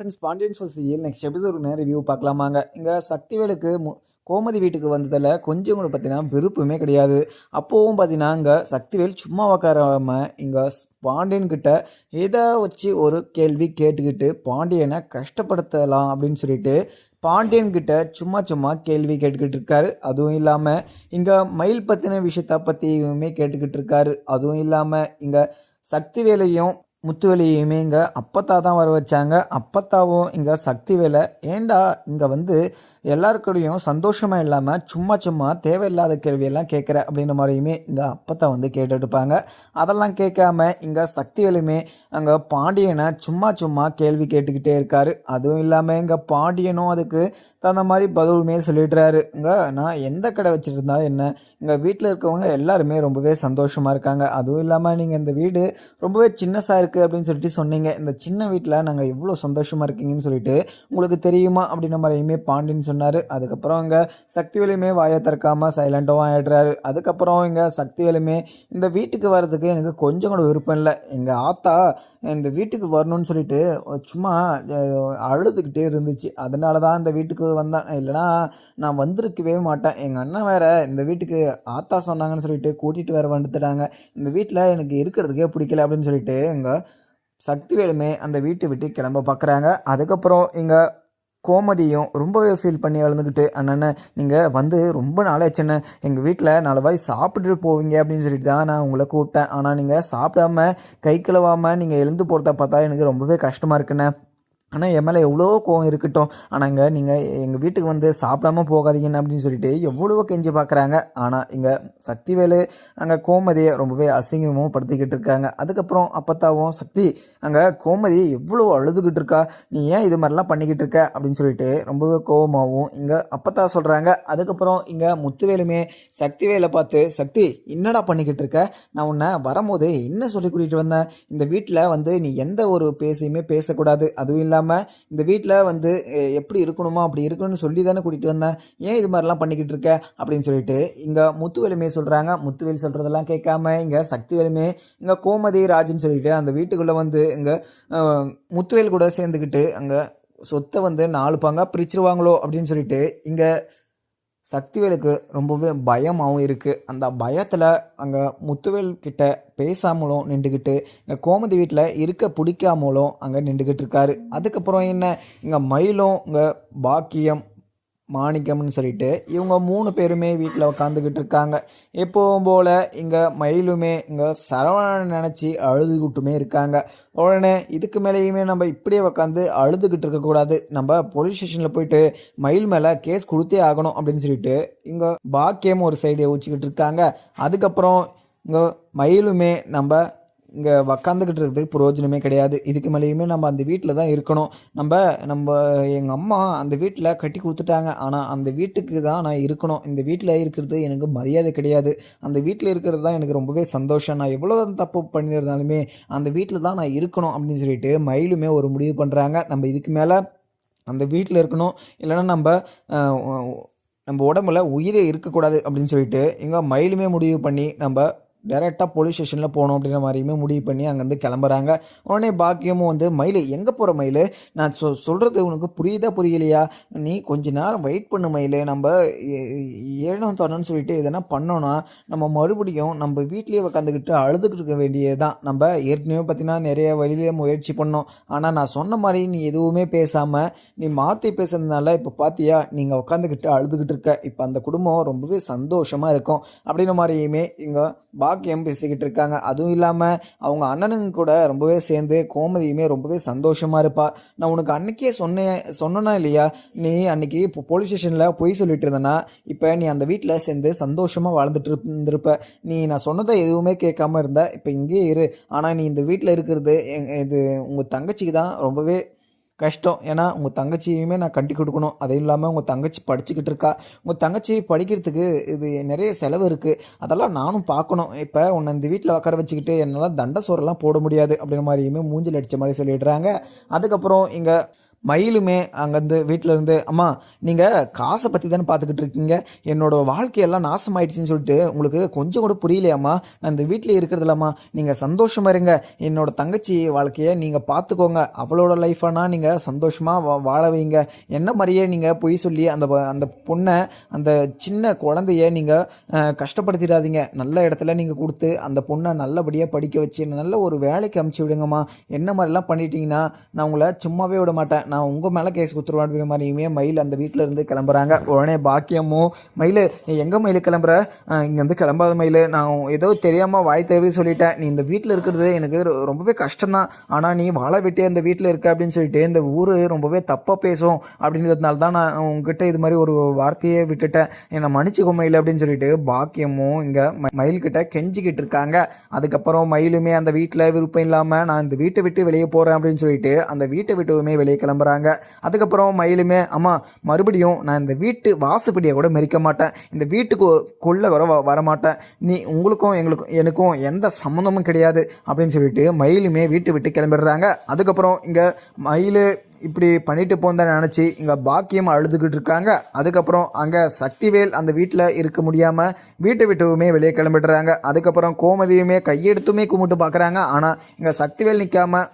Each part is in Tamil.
Friends Pandian social next episode review பார்க்கலாமாங்க. இங்கே சக்திவேலுக்கு மு கோமதி வீட்டுக்கு வந்ததில் கொஞ்சம் கூட பார்த்தீங்கன்னா விருப்பமே கிடையாது. அப்போவும் பார்த்தீங்கன்னா இங்கே சக்திவேல் சும்மா உக்காராமல் இங்கே பாண்டியன் எதை வச்சு ஒரு கேள்வி கேட்டுக்கிட்டு பாண்டியனை கஷ்டப்படுத்தலாம் அப்படின்னு சொல்லிட்டு பாண்டியன்கிட்ட சும்மா சும்மா கேள்வி கேட்டுக்கிட்டு இருக்காரு. அதுவும் இல்லாமல் இங்கே மயில் பற்றின விஷயத்த பற்றியுமே கேட்டுக்கிட்டு இருக்காரு. அதுவும் இல்லாமல் இங்கே சக்திவேலையும் முத்துவேலையுமே இங்கே அப்பத்தா தான் வர வச்சாங்க. அப்பத்தாவும் இங்கே சக்தி வேலை. ஏண்டா இங்கே வந்து எல்லாருக்கூடையும் சந்தோஷமாக இல்லாமல் சும்மா சும்மா தேவையில்லாத கேள்வியெல்லாம் கேட்குற அப்படின்ற மாதிரியுமே இங்கே அப்பத்தா வந்து கேட்டுட்ருப்பாங்க அதெல்லாம் கேட்காம இங்கே சக்தி வேலையுமே அங்கே பாண்டியனை சும்மா சும்மா கேள்வி கேட்டுக்கிட்டே இருக்காரு. அதுவும் இல்லாமல் இங்கே பாண்டியனும் அதுக்கு தகுந்த மாதிரி பதிலுமே சொல்லிடுறாரு. இங்கே நான் எந்த கடை வச்சுருந்தாலும் என்ன இங்கே வீட்டில் இருக்கவங்க எல்லாருமே ரொம்பவே சந்தோஷமாக இருக்காங்க. அதுவும் இல்லாமல் நீங்கள் இந்த வீடு ரொம்பவே சின்னசாக இருக்குது அப்படின்னு சொல்லிட்டு சொன்னீங்க. இந்த சின்ன வீட்டில் நாங்கள் எவ்வளோ சந்தோஷமாக இருக்கீங்கன்னு சொல்லிட்டு உங்களுக்கு தெரியுமா அப்படின்ன மாதிரியுமே பாண்டின்னு சொன்னார். அதுக்கப்புறம் இங்கே சக்திவேலுமே வாயை திறக்காமல் சைலண்ட்டாகவும் ஆயிடுறாரு. அதுக்கப்புறம் இங்கே சக்திவேலுமே இந்த வீட்டுக்கு வர்றதுக்கு எனக்கு கொஞ்சம் கூட விருப்பம் இல்லை. எங்கள் ஆத்தா இந்த வீட்டுக்கு வரணும்னு சொல்லிட்டு சும்மா அழுதுகிட்டே இருந்துச்சு. அதனால தான் இந்த வீட்டுக்கு வந்தேன். இல்லைனா நான் வந்திருக்கவே மாட்டேன். எங்கள் அண்ணன் வேற இந்த வீட்டுக்கு ஆத்தா சொன்னாங்கன்னு சொல்லிட்டு கூட்டிகிட்டு வேறு வந்துட்டாங்க. இந்த வீட்டில் எனக்கு இருக்கிறதுக்கே பிடிக்கல அப்படின்னு சொல்லிட்டு இங்கே சக்திவேலுமே அந்த வீட்டை விட்டு கிளம்ப பார்க்குறாங்க. அதுக்கப்புறம் இங்கே கோமதியும் ரொம்பவே ஃபீல் பண்ணி வளர்ந்துக்கிட்டு அண்ணண்ணே நீங்கள் வந்து ரொம்ப நாளாச்சுண்ணே எங்கள் வீட்டில் நாலு வாய் சாப்பிட்டுட்டு போவீங்க அப்படின்னு சொல்லிட்டு தான் நான் உங்களை கூப்பிட்டேன். ஆனால் நீங்கள் சாப்பிடாம கை கழுவாமல் நீங்கள் எழுந்து போகிறத பார்த்தா எனக்கு ரொம்பவே கஷ்டமாக இருக்குண்ணே. ஆனால் என் மேலே எவ்வளோ கோவம் இருக்கட்டும். ஆனாங்க நீங்கள் எங்கள் வீட்டுக்கு வந்து சாப்பிடாம போகாதீங்கன்னு அப்படின்னு சொல்லிட்டு எவ்வளவோ கெஞ்சி பார்க்குறாங்க ஆனால் இங்கே சக்திவேலு அங்கே கோமதியை ரொம்பவே அசிங்கமும் படுத்திக்கிட்டு இருக்காங்க. அதுக்கப்புறம் அப்பத்தாவும் சக்தி அங்கே கோமதி எவ்வளோ அழுதுகிட்டு இருக்கா. நீ ஏன் இது மாதிரிலாம் பண்ணிக்கிட்டு இருக்க? அப்படின்னு சொல்லிட்டு ரொம்பவே கோவமாகவும் இங்கே அப்பத்தா சொல்கிறாங்க அதுக்கப்புறம் இங்கே முத்துவேலுமே சக்திவேலை பார்த்து சக்தி என்னடா பண்ணிக்கிட்டு இருக்க? நான் உன்னை வரும்போது என்ன சொல்லி கூட்டிகிட்டு வந்தேன்? இந்த வீட்டில் வந்து நீ எந்த ஒரு பேசையுமே பேசக்கூடாது. அதுவும் இல்லாமல் இந்த வீட்டில் வந்து எப்படி இருக்கணுமோ? அப்படி இருக்கணும்னு சொல்லி தானே கூட்டிகிட்டு வந்தேன். ஏன் இது மாதிரிலாம் பண்ணிக்கிட்டு இருக்க? அப்படின்னு சொல்லிட்டு இங்கே முத்துவேலுமே சொல்கிறாங்க முத்துவேல் சொல்கிறதெல்லாம் கேட்காம இங்கே சக்தி சக்திவேலுமே இங்கே கோமதி ராஜுன்னு சொல்லிட்டு அந்த வீட்டுக்குள்ளே வந்து இங்கே முத்துவேல் கூட சேர்ந்துக்கிட்டு அங்கே சொத்தை வந்து நாலு பங்காக பிரிச்சிருவாங்களோ அப்படின்னு சொல்லிட்டு இங்கே சக்திவேலுக்கு ரொம்பவே பயமாகவும் இருக்குது அந்த பயத்தில் அங்கே முத்துவேல் கிட்ட பேசாமலும் நின்றுக்கிட்டு இங்கே கோமதி வீட்டில் இருக்க பிடிக்காமலும் அங்கே நின்றுக்கிட்டு இருக்காரு. அதுக்கப்புறம் என்ன? இங்கே மயிலும் இங்கே பாக்கியம் மாணிக்கம்னு சொல்லிட்டு இவங்க மூணு பேருமே வீட்டில் உட்காந்துக்கிட்டு இருக்காங்க எப்போவும் போல் இங்கே மயிலுமே இங்கே சரவணன் நினச்சி அழுதுகிட்டுமே இருக்காங்க. உடனே இதுக்கு மேலேயுமே நம்ம இப்படியே உட்காந்து அழுதுகிட்டு இருக்கக்கூடாது நம்ம போலீஸ் ஸ்டேஷனில் போயிட்டு மயில் மேலே கேஸ் கொடுத்தே ஆகணும் அப்படின்னு சொல்லிட்டு இங்கே பாக்கியம் ஒரு சைடு ஊச்சிக்கிட்டு இருக்காங்க. அதுக்கப்புறம் இங்கே மயிலுமே நம்ம இங்கே உக்காந்துக்கிட்டு இருக்கிறதுக்கு பிரயோஜனமே கிடையாது. இதுக்கு மேலேயுமே நம்ம அந்த வீட்டில் தான் இருக்கணும். நம்ம நம்ம எங்கள் அம்மா அந்த வீட்டில் கட்டி கொடுத்துட்டாங்க. ஆனால் அந்த வீட்டுக்கு தான் நான் இருக்கணும். இந்த வீட்டில் இருக்கிறது எனக்கு மரியாதை கிடையாது. அந்த வீட்டில் இருக்கிறது தான் எனக்கு ரொம்பவே சந்தோஷம். நான் எவ்வளோ தப்பு பண்ணியிருந்தாலுமே அந்த வீட்டில் தான் நான் இருக்கணும் அப்படின்னு சொல்லிட்டு மயிலுமே ஒரு முடிவு பண்ணுறாங்க நம்ம இதுக்கு மேலே அந்த வீட்டில் இருக்கணும். இல்லைன்னா நம்ம நம்ம உடம்புல உயிரே இருக்கக்கூடாது அப்படின்னு சொல்லிட்டு இங்கே மயிலுமே முடிவு பண்ணி நம்ம டேரெக்டாக போலீஸ் ஸ்டேஷனில் போகணும் அப்படின்ற மாதிரியுமே முடிவு பண்ணி அங்கேருந்து கிளம்புறாங்க. உடனே பாக்கியமும் வந்து மயில் எங்கே போகிற மயில்? நான் சொ சொல்கிறது உனக்கு புரியுதா புரியலையா? நீ கொஞ்ச நேரம் வெயிட் பண்ணு மயில். நம்ம ஏழம் தரணும்னு சொல்லிட்டு எதனா பண்ணோன்னா நம்ம மறுபடியும் நம்ம வீட்லேயே உட்காந்துக்கிட்டு அழுதுகிட்டு இருக்க வேண்டியது தான் நம்ம ஏற்கனவே பார்த்தீங்கன்னா நிறைய வழியிலே முயற்சி பண்ணோம். ஆனால் நான் சொன்ன மாதிரி நீ எதுவுமே பேசாமல் நீ மாற்றி பேசுறதுனால இப்போ பார்த்தியா நீங்கள் உட்காந்துக்கிட்டு அழுதுகிட்டு இருக்க. இப்போ அந்த குடும்பம் ரொம்பவே சந்தோஷமாக இருக்கும். அப்படின்ற மாதிரியுமே இங்கே பாக்கியம் பேசிக்கிட்டு இருக்காங்க. அதுவும் இல்லாமல் அவங்க அண்ணனுங்க கூட ரொம்பவே சேர்ந்து கோமதியுமே ரொம்பவே சந்தோஷமாக இருப்பா. நான் உனக்கு அன்னைக்கே சொன்னேன் சொன்னனா இல்லையா? நீ அன்னைக்கு இப்போ போலீஸ் ஸ்டேஷனில் பொய் சொல்லிட்டு இருந்தனா? இப்போ நீ அந்த வீட்டில் சேர்ந்து சந்தோஷமாக வாழ்ந்துட்டு இருந்திருப்ப. நீ நான் சொன்னதை எதுவுமே கேட்காம இருந்த. இப்போ இங்கேயே இரு. ஆனால் நீ இந்த வீட்டில் இருக்கிறது இது உங்கள் தங்கச்சிக்கு தான் ரொம்பவே கஷ்டம். ஏன்னா உங்கள் தங்கச்சியுமே நான் கட்டி கொடுக்கணும். அதுவும் இல்லாமல் உங்கள் தங்கச்சி படிச்சுக்கிட்டு இருக்கா. உங்கள் தங்கச்சி படிக்கிறதுக்கு இது நிறைய செலவு இருக்குது அதெல்லாம் நானும் பார்க்கணும். இப்போ உன்னை இந்த வீட்டில் உட்கார வச்சுக்கிட்டு என்னால் தண்ட சோறெல்லாம் போட முடியாது அப்படின்ற மாதிரியுமே மூஞ்சில் அடித்த மாதிரி சொல்லிடுறாங்க. அதுக்கப்புறம் இங்கே மயிலுமே அங்கேருந்து வீட்டில் இருந்து அம்மா நீங்கள் காசை பற்றி தானே பார்த்துக்கிட்டு இருக்கீங்க? என்னோட வாழ்க்கையெல்லாம் நாசமாயிடுச்சுன்னு சொல்லிட்டு உங்களுக்கு கொஞ்சம் கூட புரியலையாம்மா? நான் இந்த வீட்டில் இருக்கிறதில்லம்மா. நீங்கள் சந்தோஷமாக இருங்க. என்னோடய தங்கச்சி வாழ்க்கையை நீங்கள் பார்த்துக்கோங்க. அவளோட லைஃபானா நீங்கள் சந்தோஷமாக வா வாழ வைங்க. என்ன மாதிரியே நீங்கள் பொய் சொல்லி அந்த ப- அந்த பொண்ணை அந்த சின்ன குழந்தைய நீங்கள் கஷ்டப்படுத்திடாதீங்க. நல்ல இடத்துல நீங்கள் கொடுத்து அந்த பொண்ணை நல்லபடியாக படிக்க வச்சு நல்ல ஒரு வேலைக்கு அமுச்சு விடுங்கம்மா. என்ன மாதிரிலாம் பண்ணிட்டீங்கன்னா நான் உங்களை சும்மாவே விட மாட்டேன். நான் உங்கள் மேலே கேஸ் குத்துருவேன் அப்படிங்கிற மாதிரியுமே மயில் அந்த வீட்டில் இருந்து கிளம்புறாங்க. உடனே பாக்கியமும் மயில் எங்கே மயில் கிளம்புற? இங்கேருந்து கிளம்பாத மயில். நான் ஏதோ தெரியாமல் வாய் தேவை சொல்லிட்டேன். நீ இந்த வீட்டில் இருக்கிறது எனக்கு ரொம்பவே ரொம்பவே கஷ்டம்தான். ஆனால் நீ வாழை விட்டே இந்த வீட்டில் இருக்க? அப்படின்னு சொல்லிட்டு இந்த ஊர் ரொம்பவே தப்பாக பேசும். அப்படின்றதுனால தான் நான் உங்ககிட்ட இது மாதிரி ஒரு வார்த்தையே விட்டுட்டேன். என்னை மன்னிச்சுக்கோ மயில் அப்படின்னு சொல்லிட்டு பாக்கியமும் இங்கே மயில்கிட்ட கெஞ்சிக்கிட்டு இருக்காங்க. அதுக்கப்புறம் மயிலுமே அந்த வீட்டில் விருப்பம் இல்லாமல் நான் இந்த வீட்டை விட்டு வெளியே போகிறேன் அப்படின்னு சொல்லிட்டு அந்த வீட்டை விட்டுமே வெளியே கிளம்புறாங்க அதுக்கப்புறம் மயிலுமே அம்மா மறுபடியும் நான் இந்த வீட்டு வாசுப்படியை கூட மெரிக்க மாட்டேன். இந்த வீட்டுக்கு கொள்ளை வர வ- வரமாட்டேன். நீ உங்களுக்கும் எங்களுக்கும் எனக்கும் எந்த சம்மந்தமும் கிடையாது. அப்படின்னு சொல்லிட்டு மயிலுமே வீட்டை விட்டு கிளம்பிடுறாங்க. அதுக்கப்புறம் இங்கே மயில் இப்படி பண்ணிட்டு போந்தேன் நினச்சி இங்கே பாக்கியம் அழுதுகிட்டு இருக்காங்க. அதுக்கப்புறம் அங்கே சக்திவேல் அந்த வீட்டில் இருக்க முடியாமல் வீட்டை விட்டுவுமே வெளியே கிளம்பிடுறாங்க. அதுக்கப்புறம் கோமதியுமே கையெடுத்துமே கும்பிட்டு பார்க்குறாங்க ஆனால் இங்கே சக்திவேல் நிற்காமல்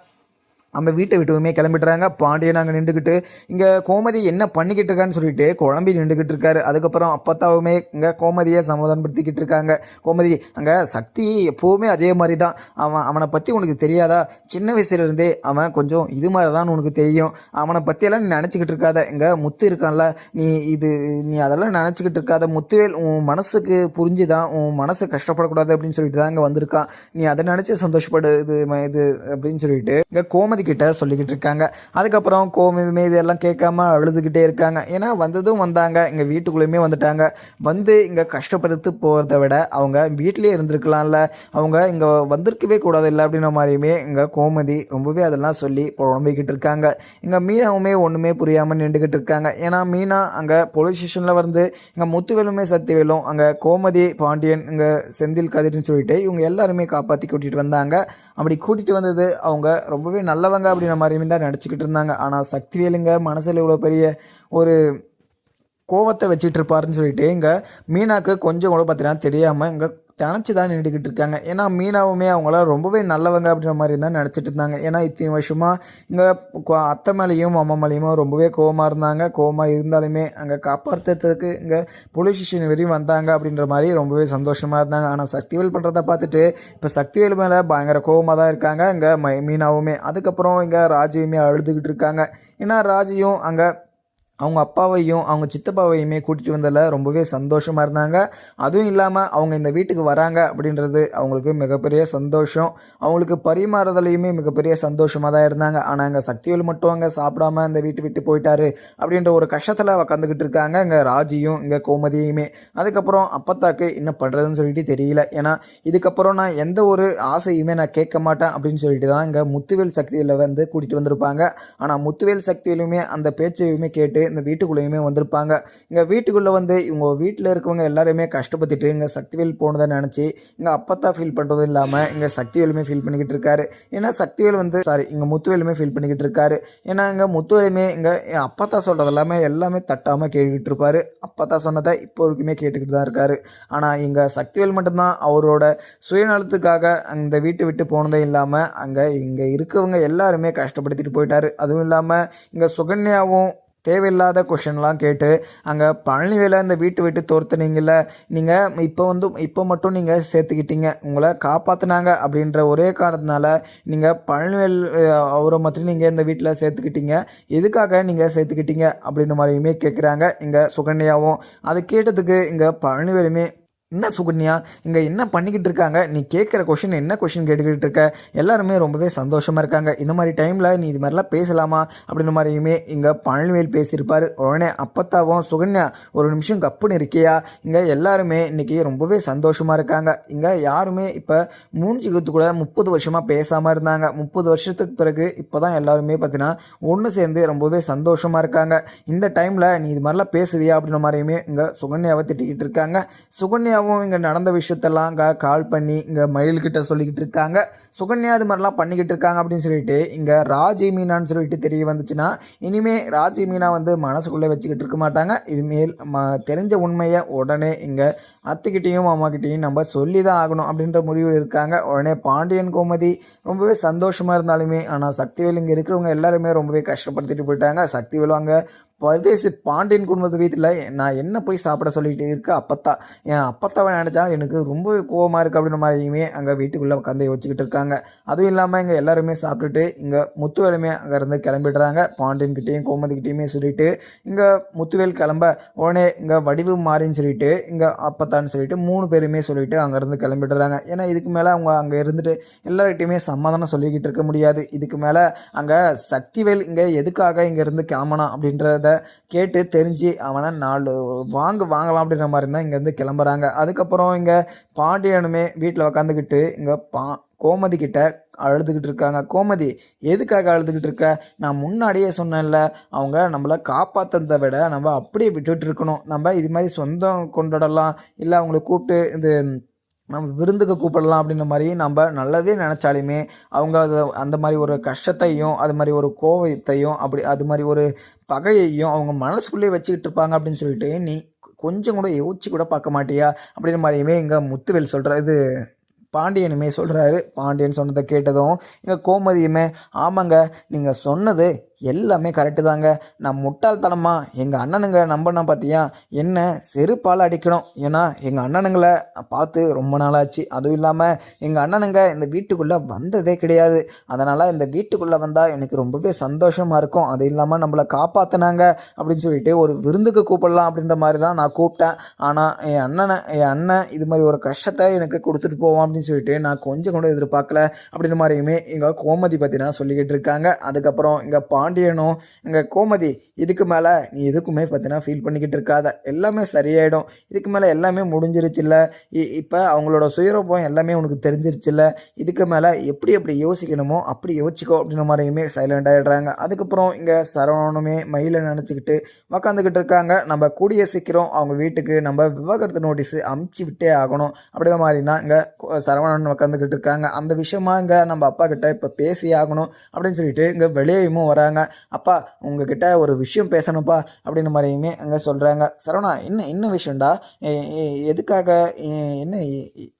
அந்த வீட்டை விட்டுவுமே கிளம்பிடுறாங்க. பாண்டியன் அங்கே நின்றுக்கிட்டு இங்கே கோமதி என்ன பண்ணிக்கிட்டு இருக்கான்னு சொல்லிட்டு குழம்பி நின்றுக்கிட்டு இருக்காரு. அதுக்கப்புறம் அப்பத்தாவுமே இங்கே கோமதியை சமாதானப்படுத்திக்கிட்டு இருக்காங்க. கோமதி அங்கே சக்தி எப்போவுமே அதே மாதிரி தான் அவன் அவனை பற்றி உனக்கு தெரியாதா? சின்ன வயசுலேருந்தே அவன் கொஞ்சம் இது மாதிரி தான் உனக்கு தெரியும். அவனை பற்றியெல்லாம் நீ நினச்சிக்கிட்டு இருக்காத. இங்கே முத்து இருக்கான்ல நீ இது நீ அதெல்லாம் நினச்சிக்கிட்டு இருக்காத. முத்துவேல் உன் மனசுக்கு புரிஞ்சுதான் உன் மனசு கஷ்டப்படக்கூடாது அப்படின்னு சொல்லிட்டு தான் இங்கே வந்திருக்கான். நீ அதை நினச்சி சந்தோஷப்படு இது இது அப்படின்னு சொல்லிட்டு இங்கே கோமதி கிட்ட சொல்லிக்கிட்டு இருக்காங்க. அதுக்கப்புறம் கோமதி இதெல்லாம் கேட்காம அழுதுகிட்டே இருக்காங்க. ஏன்னா வந்ததும் வந்தாங்க. இங்கே வீட்டுக்குள்ளேயுமே வந்துட்டாங்க. வந்து இங்கே கஷ்டப்படுத்து போகிறத விட அவங்க வீட்டிலேயே இருந்திருக்கலாம்ல. அவங்க இங்கே வந்திருக்கவே கூடாது இல்லை அப்படின்ற மாதிரியுமே இங்கே கோமதி ரொம்பவே அதெல்லாம் சொல்லி புலம்பிக்கிட்டு இருக்காங்க. இங்கே மீனாவுமே ஒன்றுமே புரியாமல் நின்றுக்கிட்டு இருக்காங்க. ஏன்னா மீனா அங்கே போலீஸ் ஸ்டேஷனில் வந்து இங்கே முத்துவேலுமே சத்தியவேலும் அங்கே கோமதி பாண்டியன் இங்கே செந்தில் கதிர்னு சொல்லிட்டு இவங்க எல்லாருமே காப்பாற்றி கூட்டிகிட்டு வந்தாங்க. அப்படி கூட்டிகிட்டு வந்தது அவங்க ரொம்பவே நல்லவங்க அப்படின்ற மாதிரியுமே தான் நடிச்சுக்கிட்டு இருந்தாங்க. ஆனால் சக்திவேலுங்க மனசில் இவ்வளோ பெரிய ஒரு கோவத்தை வச்சுட்டு இருப்பாருன்னு சொல்லிட்டு இங்கே மீனாக்கு கொஞ்சம் கூட பார்த்தீங்கன்னா தெரியாமல் இங்கே தினச்சி தான் நின்றுக்கிட்டு இருக்காங்க. ஏன்னா மீனாவுமே அவங்களாம் ரொம்பவே நல்லவங்க அப்படின்ற மாதிரி தான் நினச்சிட்டு இருந்தாங்க. ஏன்னா இத்தனை வருஷமாக இங்கே அத்தை மேலேயும் அம்மா மேலேயும் ரொம்பவே கோவமாக இருந்தாங்க. கோவமாக இருந்தாலுமே அங்கே காப்பாற்றுறதுக்கு இங்கே போலீஸ் ஸ்டேஷன் வரையும் வந்தாங்க அப்படின்ற மாதிரி ரொம்பவே சந்தோஷமாக இருந்தாங்க. ஆனால் சக்திவேல் பண்ணுறத பார்த்துட்டு இப்போ சக்திவேல் மேலே பயங்கர கோவமாக தான் இருக்காங்க. இங்கே மீனாவுமே. அதுக்கப்புறம் இங்கே ராஜையுமே அழுதுகிட்டு இருக்காங்க. ஏன்னா ராஜையும் அங்கே அவங்க அப்பாவையும் அவங்க சித்தப்பாவையுமே கூட்டிகிட்டு வந்ததில் ரொம்பவே சந்தோஷமாக இருந்தாங்க. அதுவும் இல்லாமல் அவங்க இந்த வீட்டுக்கு வராங்க அப்படின்றது அவங்களுக்கு மிகப்பெரிய சந்தோஷம். அவங்களுக்கு பரிமாறுதலையுமே மிகப்பெரிய சந்தோஷமாக தான் இருந்தாங்க. ஆனால் அங்கே சக்திவேல் மட்டும் அங்கே சாப்பிடாம இந்த வீட்டு விட்டு போயிட்டாரு அப்படின்ற ஒரு கஷ்டத்தில் உக்காந்துக்கிட்டு இருக்காங்க இங்கே ராஜியும் இங்கே கோமதியுமே. அதுக்கப்புறம் அப்பத்தாக்கு என்ன பண்ணுறதுன்னு சொல்லிட்டு தெரியல. ஏன்னா இதுக்கப்புறம் நான் எந்த ஒரு ஆசையுமே நான் கேட்க மாட்டேன் அப்படின்னு சொல்லிட்டு தான் இங்கே முத்துவேல் சக்தியில் வந்து கூட்டிகிட்டு வந்திருப்பாங்க. ஆனால் முத்துவேல் சக்தியிலுமே அந்த பேச்சையுமே கேட்டு இந்த வீட்டுக்குள்ளேயுமே வந்திருப்பாங்க. இங்கே வீட்டுக்குள்ளே வந்து இவங்க வீட்டில் இருக்கவங்க எல்லாருமே கஷ்டப்பட்டுட்டு இங்கே சக்திவேல் போனதை நினச்சி இங்கே அப்பத்தா ஃபீல் பண்ணுறதும் இல்லாமல் இங்கே சக்திவேலுமே ஃபீல் பண்ணிக்கிட்டு இருக்காரு. ஏன்னா சக்திவேல் வந்து சாரி இங்கே முத்துவேலுமே ஃபீல் பண்ணிக்கிட்டு இருக்காரு. ஏன்னா இங்கே முத்துவேலுமே இங்கே அப்பத்தா சொல்கிறது எல்லாமே எல்லாமே தட்டாமல் கேட்டுக்கிட்டு இருப்பாரு. அப்பத்தா சொன்னதை இப்போ வரைக்குமே கேட்டுக்கிட்டு தான் இருக்காரு. ஆனால் இங்கே சக்திவேல் மட்டும்தான் அவரோட சுயநலத்துக்காக அந்த வீட்டை விட்டு போனதே இல்லாமல் அங்கே இங்கே இருக்கவங்க எல்லாருமே கஷ்டப்படுத்திட்டு போயிட்டாரு. அதுவும் இல்லாமல் இங்கே சுகன்யாவும் தேவையில்லாத கொஷின்லாம் கேட்டு அங்கே பழனிவேலை இந்த வீட்டு விட்டு தோர்த்துனீங்கள நீங்கள் இப்போ வந்து இப்போ மட்டும் நீங்கள் சேர்த்துக்கிட்டீங்க. உங்களை காப்பாற்றினாங்க அப்படின்ற ஒரே காரணத்தினால நீங்கள் பழனிவேல் அவரை மட்டும் நீங்கள் இந்த வீட்டில் சேர்த்துக்கிட்டீங்க. எதுக்காக நீங்கள் சேர்த்துக்கிட்டீங்க அப்படின்ற மாதிரியுமே கேட்குறாங்க இங்கே சுகன்யாவும். அது கேட்டதுக்கு இங்கே பழனிவேலுமே என்ன சுகன்யா? இங்கே என்ன பண்ணிக்கிட்டு இருக்காங்க? நீ கேட்குற கொஷின் என்ன கொஷின் கேட்டுக்கிட்டு இருக்க? எல்லாருமே ரொம்பவே சந்தோஷமாக இருக்காங்க. இந்த மாதிரி டைமில் நீ இது மாதிரிலாம் பேசலாமா? அப்படின்ற மாதிரியுமே இங்கே பழனிவேல் பேசியிருப்பார். உடனே அப்பத்தாவும் சுகன்யா ஒரு நிமிஷம் கப்புன்னு இருக்கியா? இங்கே எல்லாருமே இன்றைக்கி ரொம்பவே சந்தோஷமாக இருக்காங்க. இங்கே யாருமே இப்போ மூஞ்சிக்கத்து கூட முப்பது வருஷமாக பேசாமல் இருந்தாங்க. முப்பது வருஷத்துக்கு பிறகு இப்போ தான் எல்லாருமே பார்த்தீங்கன்னா ஒன்று சேர்ந்து ரொம்பவே சந்தோஷமாக இருக்காங்க. இந்த டைமில் நீ இது மாதிரிலாம் பேசுவியா? அப்படின்ற மாதிரியுமே இங்கே சுகன்யாவை திட்டிக்கிட்டு இருக்காங்க. சுகன்யா சுகன்யாவும் இங்கே நடந்த விஷயத்தெல்லாம் அங்கே கால் பண்ணி இங்கே மயில்கிட்ட சொல்லிக்கிட்டு இருக்காங்க. சுகன்யா இது மாதிரிலாம் பண்ணிக்கிட்டு இருக்காங்க அப்படின்னு சொல்லிட்டு இங்கே ராஜி மீனான்னு சொல்லிட்டு தெரிய வந்துச்சுன்னா இனிமேல் ராஜி மீனா வந்து மனசுக்குள்ளே வச்சுக்கிட்டு இருக்க மாட்டாங்க. இதுமேல் ம தெரிஞ்ச உண்மையை உடனே இங்கே அத்துக்கிட்டேயும் அம்மாக்கிட்டேயும் நம்ம சொல்லி தான் ஆகணும் அப்படின்ற முடிவில் இருக்காங்க. உடனே பாண்டியன் கோமதி ரொம்பவே சந்தோஷமாக இருந்தாலுமே ஆனால் சக்திவேல் இங்கே இருக்கிறவங்க எல்லாருமே ரொம்பவே கஷ்டப்படுத்திட்டு போயிட்டாங்க. சக்திவேல் அங்கே பரதேசி பாண்டியன் குடும்பத்து வீட்டில் நான் என்ன போய் சாப்பிட சொல்லிட்டு இருக்கு அப்பத்தா. என் அப்பத்தாவை நினச்சா எனக்கு ரொம்ப கோவமாக இருக்குது அப்படின்ற மாதிரியுமே அங்கே வீட்டுக்குள்ளே உட்காந்து யோசிச்சுக்கிட்டு இருக்காங்க. அதுவும் இல்லாமல் இங்கே எல்லாருமே சாப்பிட்டுட்டு இங்கே முத்துவேலுமே அங்கேருந்து கிளம்பிடுறாங்க. பாண்டியன்கிட்டையும் கோமதிக்கிட்டையுமே சொல்லிட்டு இங்கே முத்துவேல் கிளம்ப உடனே இங்கே வடிவு மாறின்னு சொல்லிட்டு இங்கே அப்பத்தான்னு சொல்லிட்டு மூணு பேருமே சொல்லிட்டு அங்கேருந்து கிளம்பிடுறாங்க. ஏன்னா இதுக்கு மேலே அவங்க அங்கே இருந்துட்டு எல்லார்கிட்டையுமே சமாதானம் சொல்லிக்கிட்டு இருக்க முடியாது. இதுக்கு மேலே அங்கே சக்திவேல் இங்கே எதுக்காக இங்கேருந்து கிளம்பணும் அப்படின்றத கேட்டு தெரிஞ்சு அவனை நாலு வாங்க வாங்கலாம் அப்படின்ற மாதிரி தான் இங்கேருந்து கிளம்புறாங்க. அதுக்கப்புறம் இங்கே பாண்டியனுமே வீட்டில் உக்காந்துக்கிட்டு இங்கே பா கோமதி கிட்ட அழுதுகிட்டு இருக்காங்க. கோமதி எதுக்காக அழுதுகிட்டு இருக்க? நான் முன்னாடியே சொன்னேன்ல அவங்க நம்மளை காப்பாற்றுறதை விட நம்ம அப்படியே விட்டுட்டு இருக்கணும். நம்ம இது மாதிரி சொந்தம் கொண்டாடலாம். இல்லை அவங்கள கூப்பிட்டு இது நம்ம விருந்துக்கு கூப்பிடலாம் அப்படின்ற மாதிரி நம்ம நல்லதே நினச்சாலுமே அவங்க அது அந்த மாதிரி ஒரு கஷ்டத்தையும் அது மாதிரி ஒரு கோவத்தையும் அப்படி அது மாதிரி ஒரு பகையையும் அவங்க மனசுக்குள்ளேயே வச்சுக்கிட்டு இருப்பாங்க அப்படின்னு சொல்லிட்டு நீ கொஞ்சம் கூட யோசிச்சு கூட பார்க்க மாட்டியா? அப்படின்ற மாதிரியுமே இங்கே முத்துவேல் சொல்கிற இது பாண்டியனுமே சொல்கிறாரு பாண்டியன் சொன்னதை கேட்டதும் இங்கே கோமதியுமே ஆமாங்க நீங்கள் சொன்னது எல்லாமே கரெக்டு தாங்க. நான் முட்டாள்தனமாக எங்கள் அண்ணனுங்க நம்பினா பார்த்தியா என்ன செருப்பால் அடிக்கணும். ஏன்னா எங்கள் அண்ணனுங்களை பார்த்து ரொம்ப நாளாச்சு. அதுவும் இல்லாமல் எங்கள் அண்ணனுங்க இந்த வீட்டுக்குள்ளே வந்ததே கிடையாது. அதனால் இந்த வீட்டுக்குள்ளே வந்தால் எனக்கு ரொம்பவே சந்தோஷமாக இருக்கும். அது இல்லாமல் நம்மளை காப்பாற்றினாங்க அப்படின்னு சொல்லிட்டு ஒரு விருந்துக்கு கூப்பிடலாம் அப்படின்ற மாதிரி தான் நான் கூப்பிட்டேன். ஆனால் என் அண்ணனை என் அண்ணன் இது மாதிரி ஒரு கஷ்டத்தை எனக்கு கொடுத்துட்டு போவோம் அப்படின்னு சொல்லிட்டு நான் கொஞ்சம் கூட எதிர்பார்க்கல அப்படின்ற மாதிரியுமே எங்கள் கோமதி பற்றி நான் சொல்லிக்கிட்டு இருக்காங்க. அதுக்கப்புறம் இங்கே பா பாண்டியனும் இங்கே கோமதி இதுக்கு மேலே நீ எதுக்குமே பார்த்தீங்கன்னா ஃபீல் பண்ணிக்கிட்டு இருக்காத. எல்லாமே சரியாயிடும். இதுக்கு மேலே எல்லாமே முடிஞ்சிருச்சுல்ல. இப்போ அவங்களோட சுயரூபம் எல்லாமே உனக்கு தெரிஞ்சிருச்சுல்ல. இதுக்கு மேலே எப்படி எப்படி யோசிக்கணுமோ அப்படி யோசிச்சுக்கோ அப்படின்ற மாதிரியுமே சைலண்ட் ஆகிடுறாங்க அதுக்கப்புறம் இங்கே சரவணனுமே மயிலை நினச்சிக்கிட்டு உக்காந்துக்கிட்டு இருக்காங்க. நம்ம கூடிய சீக்கிரம் அவங்க வீட்டுக்கு நம்ம விவாகரத்து நோட்டீஸ் அமுச்சு விட்டே ஆகணும் அப்படிங்கிற மாதிரி தான் இங்கே சரவணன் உக்காந்துக்கிட்டு இருக்காங்க. அந்த விஷயமா இங்கே நம்ம அப்பா கிட்ட இப்போ பேசி ஆகணும் அப்படின்னு சொல்லிட்டு இங்கே வெளியேயும் வராங்க. அப்பா உங்ககிட்ட ஒரு விஷயம் பேசணும்ப்பா அப்படின்னு மாதிரியுமே அங்கே சொல்கிறாங்க சரவணா என்ன என்ன விஷயம்டா? எதுக்காக? என்ன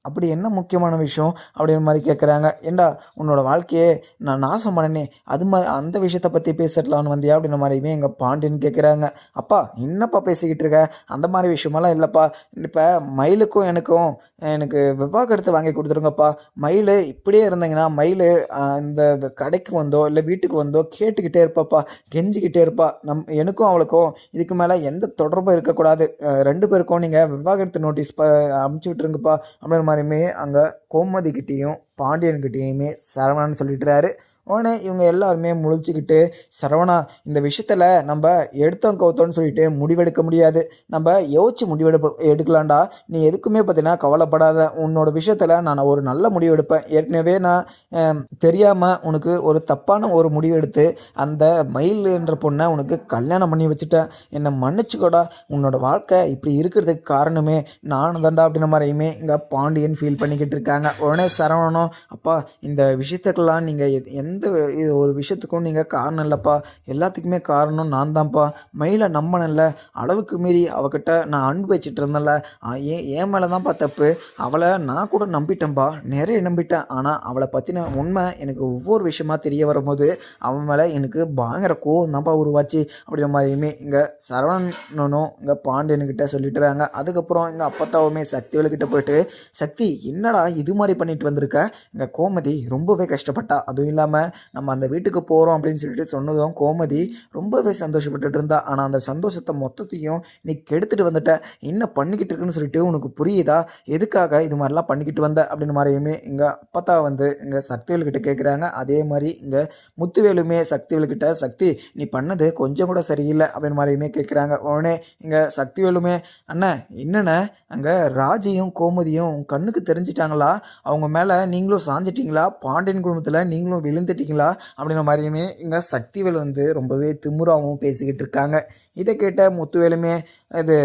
அப்படி என்ன முக்கியமான விஷயம்? அப்படின்ற மாதிரி கேட்குறாங்க ஏண்டா உன்னோட வாழ்க்கையே நான் நாசம் பண்ணனே அது மாதிரி அந்த விஷயத்தை பற்றி பேசலான்னு வந்தியா? அப்படின்ற மாதிரியுமே எங்கள் பாண்டியன் கேட்குறாங்க அப்பா என்னப்பா பேசிக்கிட்டு இருக்க? அந்த மாதிரி விஷயமெல்லாம் இல்லைப்பா. இப்போ மயிலுக்கும் எனக்கும் எனக்கு விவாகரத்து வாங்கி கொடுத்துருங்கப்பா. மயில் இப்படியே இருந்தீங்கன்னா மயில் இந்த கடைக்கு வந்தோ இல்லை வீட்டுக்கு வந்தோ கேட்டுக்கிட்டே இருப்பாப்பா கெஞ்சிக்கிட்டே இருப்பா. நம் எனக்கும் அவளுக்கும் இதுக்கு மேலே எந்த தொடர்பும் இருக்கக்கூடாது. ரெண்டு பேருக்கும் நீங்கள் விவாகரத்து நோட்டீஸ் ப அமுச்சு விட்டுருங்கப்பா அப்படின்ற மாதிரியுமே அங்கே கோமதிக்கிட்டேயும் பாண்டியன்கிட்டேயுமே சரவணன் சொல்லிட்டுறாரு. உடனே இவங்க எல்லாருமே முழிச்சுக்கிட்டு சரவணா இந்த விஷயத்தில் நம்ம எடுத்தோம் கவுத்தோன்னு சொல்லிட்டு முடிவெடுக்க முடியாது. நம்ம யோசிச்சு முடிவெடுப்ப எடுக்கலாம்டா. நீ எதுக்குமே பார்த்தீங்கன்னா கவலைப்படாத. உன்னோட விஷயத்தில் நான் ஒரு நல்ல முடிவு எடுப்பேன். ஏற்கனவே நான் தெரியாமல் உனக்கு ஒரு தப்பான ஒரு முடிவு எடுத்து அந்த மயில் என்ற பொண்ணை உனக்கு கல்யாணம் பண்ணி வச்சுட்டேன். என்னை மன்னிச்சுக்கோடா. உன்னோட வாழ்க்கை இப்படி இருக்கிறதுக்கு காரணமே நானும் தாண்டா அப்படின்ற மாதிரியுமே இங்கே பாண்டியன் ஃபீல் பண்ணிக்கிட்டு இருக்காங்க. உடனே சரவணனும் அப்பா இந்த விஷயத்துக்கெல்லாம் நீங்கள் எந்த எந்த இது ஒரு விஷயத்துக்கும் நீங்கள் காரணம் இல்லைப்பா. எல்லாத்துக்குமே காரணம் நான் தான்ப்பா மயிலை நம்பினல அளவுக்கு மீறி அவகிட்ட நான் அன்பு வச்சுட்டு இருந்தேன்ல. ஏன் என் மேலே தான்ப்பா தப்பு? அவளை நான் கூட நம்பிட்டேன்ப்பா. நிறைய நம்பிட்டேன். ஆனால் அவளை பற்றின உண்மை எனக்கு ஒவ்வொரு விஷயமா தெரிய வரும்போது அவன் மேலே எனக்கு பயங்கர கோவம் தான்ப்பா உருவாச்சு. அப்படின்ற மாதிரியுமே இங்கே சரவணனும் இங்கே பாண்டியனுக்கிட்ட சொல்லிட்டுறாங்க அதுக்கப்புறம் இங்கே அப்பத்தாவுமே சக்திவேலுக்கிட்ட போயிட்டு சக்தி என்னடா இது மாதிரி பண்ணிட்டு வந்திருக்க? இங்கே கோமதி ரொம்பவே கஷ்டப்பட்டா. அதுவும் இல்லாமல் நம்ம அந்த வீட்டுக்கு போகிறோம் அப்படின்னு சொல்லிட்டு சொன்னதும் கோமதி ரொம்பவே சந்தோஷப்பட்டுட்டு இருந்தா. ஆனால் அந்த சந்தோஷத்தை மொத்தத்தையும் நீ கெடுத்துட்டு வந்துட்ட. என்ன பண்ணிக்கிட்டு இருக்குன்னு சொல்லிட்டு உனக்கு புரியுதா? எதுக்காக இது மாதிரிலாம் பண்ணிக்கிட்டு வந்த? அப்படின்னு மாதிரியுமே இங்கே அப்பத்தா வந்து இங்கே சக்திவேல்கிட்ட கேட்குறாங்க அதே மாதிரி இங்கே முத்துவேலுமே சக்திவேல்கிட்ட சக்தி நீ பண்ணது கொஞ்சம் கூட சரியில்லை. அப்படின்னு மாதிரியுமே கேட்குறாங்க உடனே இங்கே சக்திவேலுமே அண்ணன் என்னண்ணே? அங்கே ராஜியும் கோமதியும் கண்ணுக்கு தெரிஞ்சிட்டாங்களா? அவங்க மேலே நீங்களும் சாஞ்சிட்டீங்களா? பாண்டியன் குடும்பத்தில் நீங்களும் விழுந்துட்டீங்களா அப்படின்ற மாதிரியுமே இங்கே சக்திவேல் வந்து ரொம்பவே திமுறாவும் பேசிக்கிட்டு இருக்காங்க. இதை கேட்ட முத்துவேலுமே இது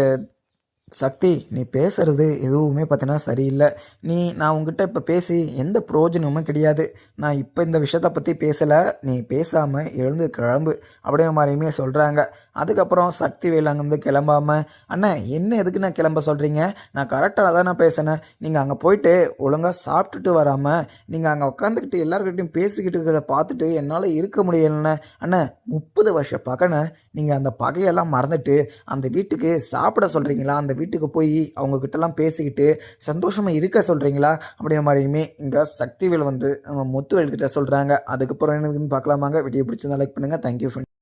சக்தி நீ பேசுறது எதுவுமே பார்த்தீங்கன்னா சரியில்லை. நீ நான் உங்ககிட்ட இப்போ பேசி எந்த பிரயோஜனமும் கிடையாது. நான் இப்போ இந்த விஷயத்தை பற்றி பேசலை நீ பேசாமல் எழுந்து கிளம்பு அப்படிங்கிற மாதிரியுமே சொல்கிறாங்க அதுக்கப்புறம் சக்திவேல் அங்கேருந்து கிளம்பாம அண்ணா என்ன எதுக்கு நான் கிளம்ப சொல்கிறீங்க நான் கரெக்டாக தான் நான் பேசினேன். நீங்கள் அங்கே போயிட்டு ஒழுங்காக சாப்பிட்டுட்டு வராமல் நீங்கள் அங்கே உட்காந்துக்கிட்டு எல்லாருக்கிட்டையும் பேசிக்கிட்டு இருக்கிறத பார்த்துட்டு என்னால் இருக்க முடியலண்ணே. அண்ணா முப்பது வருஷ பகனை நீங்கள் அந்த பகையெல்லாம் மறந்துட்டு அந்த வீட்டுக்கு சாப்பிட சொல்கிறீங்களா அந்த வீட்டுக்கு போய் அவங்கக்கிட்டலாம் பேசிக்கிட்டு சந்தோஷமாக இருக்க சொல்கிறீங்களா அப்படிங்கிற மாதிரியுமே இங்கே சக்திவேல் வந்து முத்துவேல்கிட்ட சொல்கிறாங்க அதுக்கப்புறம் என்னதுன்னு பார்க்கலாமாங்க? வீடியோ பிடிச்சிருந்தா லைக் பண்ணுங்கள் தேங்க்யூ ஃப்ரெண்ட்